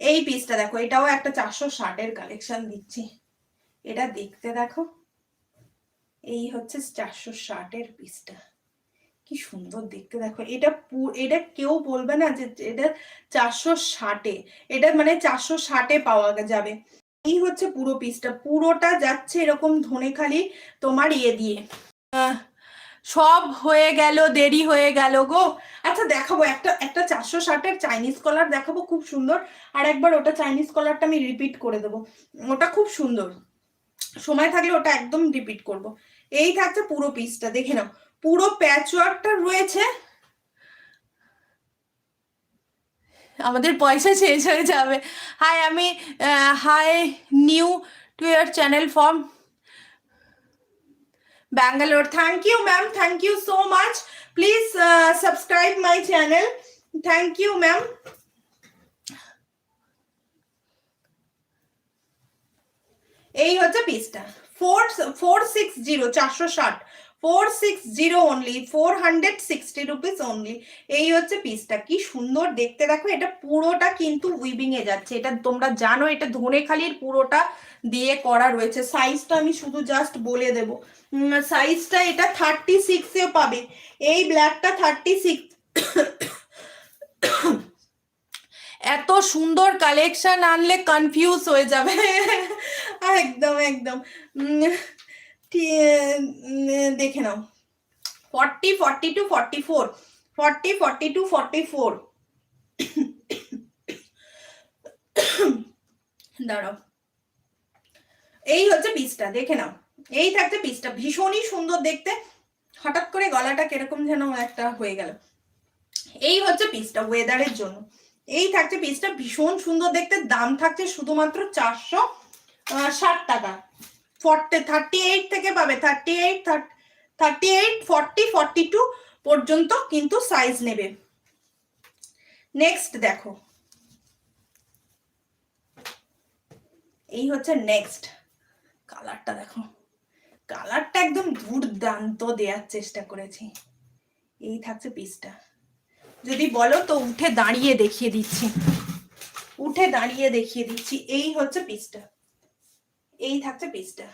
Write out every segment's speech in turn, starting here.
এই পিসটা দেখো, এটাও একটা চারশো ষাটের কালেকশন দিচ্ছি। এটা দেখতে দেখো, এই হচ্ছে চারশো ষাটের পিসটা কি সুন্দর দেখতে দেখো, এটা এটা কেউ বলবে না যে এটা চারশো ষাটে, এটা মানে চারশো ষাটে পাওয়া যাবে। এই হচ্ছে পুরো পিসটা পুরোটা যাচ্ছে এরকম ধনেখালি তোমার ইয়ে দিয়ে। সব হয়ে গেল, দেরি হয়ে গেল গো। আচ্ছা দেখাবো। একটা একটা চারশো ষাটের চাইনিজ কলার দেখাবো, খুব সুন্দর। আর একবার ওটা চাইনিজ কলারটা আমি রিপিট করে দেবো। ওটা খুব সুন্দর। সময় থাকলে ওটা একদম রিপিট করব। এই থাকছে পুরো পিসটা দেখে নাও। পুরো প্যাচওয়ার্কটা রয়েছে। আমাদের পয়সা শেষ হয়ে যাবে। হাই আমি hi new to year channel from Bangalore thank you ma'am thank you so much please subscribe my channel thank you ma'am এই হচ্ছে পিসটা ফোর ফোর সিক্স জিরো চারশো ষাট। Four six zero only four hundred sixty rupees only এই হচ্ছে পিসটা কি সুন্দর দেখতে দেখো, এটা পুরোটা কিন্তু উইবিং এ যাচ্ছে। এটা তোমরা জানো, এটা ধনেখালির পুরোটা দিয়ে করা রয়েছে। সাইজটা আমি শুধু জাস্ট বলে দেবো। সাইজটা এটা থার্টি সিক্সেও পাবে। এই ব্ল্যাকটা থার্টি সিক্স এত সুন্দর কালেকশন আনলে কনফিউজ হয়ে যাবে। একদম একদম। দেখে নাও। Forty forty two, forty four. Forty forty two, forty four. দাঁড়াও। এই হচ্ছে পিসটা দেখে নাও। এই থাকছে পিসটা ভীষণই সুন্দর দেখতে। হঠাৎ করে গলাটা কীরকম যেন একটা হয়ে গেল। এই হচ্ছে পিসটা ওয়েদারের জন্য। এই থাকছে পিসটা ভীষণ সুন্দর দেখতে। দাম থাকছে শুধুমাত্র চারশো ষাট টাকা। ফর্টি থার্টি এইট থেকে পাবে। Thirty eight thirty eight forty forty two পর্যন্ত কিন্তু সাইজ নেবে। নেক্সট দেখো। এই হচ্ছে নেক্সট কালারটা দেখো। কালারটা একদম দুর্দান্ত দেওয়ার চেষ্টা করেছি। এই থাকছে পিসটা যদি বলো তো উঠে দাঁড়িয়ে দেখিয়ে দিচ্ছি। উঠে দাঁড়িয়ে দেখিয়ে দিচ্ছি। এই হচ্ছে পিসটা এই থাকছে পিসটা।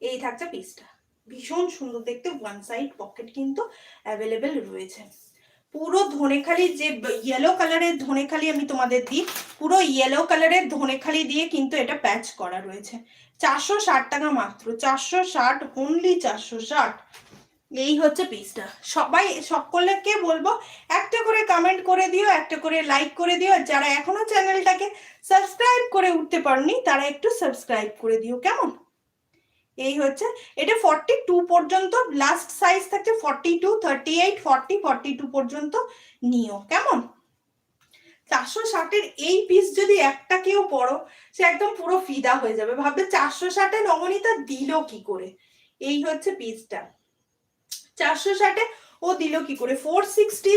এই থাকছে পিসটা। ভীষণ সুন্দর দেখতে ওয়ান সাইড পকেট কিন্তু অ্যাভেলেবেল রয়েছে। পুরো ধনেখালি যে ইয়েলো কালারের ধনেখালি আমি তোমাদের দিই, পুরো ইয়েলো কালারের ধনেখালি দিয়ে কিন্তু এটা প্যাচ করা রয়েছে। চারশো ষাট টাকা মাত্র, চারশো ষাট অনলি চারশো ষাট। এই হচ্ছে পিসটা সবাই সকলকে বলব, একটা করে কমেন্ট করে দিও, একটা করে লাইক করে দিও, আর যারা এখনও চ্যানেলটাকে সাবস্ক্রাইব করে উঠতে পারোনি, তারা একটু সাবস্ক্রাইব করে দিও, কেমন? এই হচ্ছে, এটা ফর্টি টু পর্যন্ত লাস্ট সাইজ থাকছে forty two thirty eight forty forty two পর্যন্ত নিও, কেমন? চারশো ষাটের এই পিস যদি একটা কেউ পড়ো, সে একদম পুরো ফিদা হয়ে যাবে। ভাববে চারশো ষাটে নবনীতা দিল কি করে? এই হচ্ছে পিসটা চারশো ষাটে ও দিল কি করে? Four sixty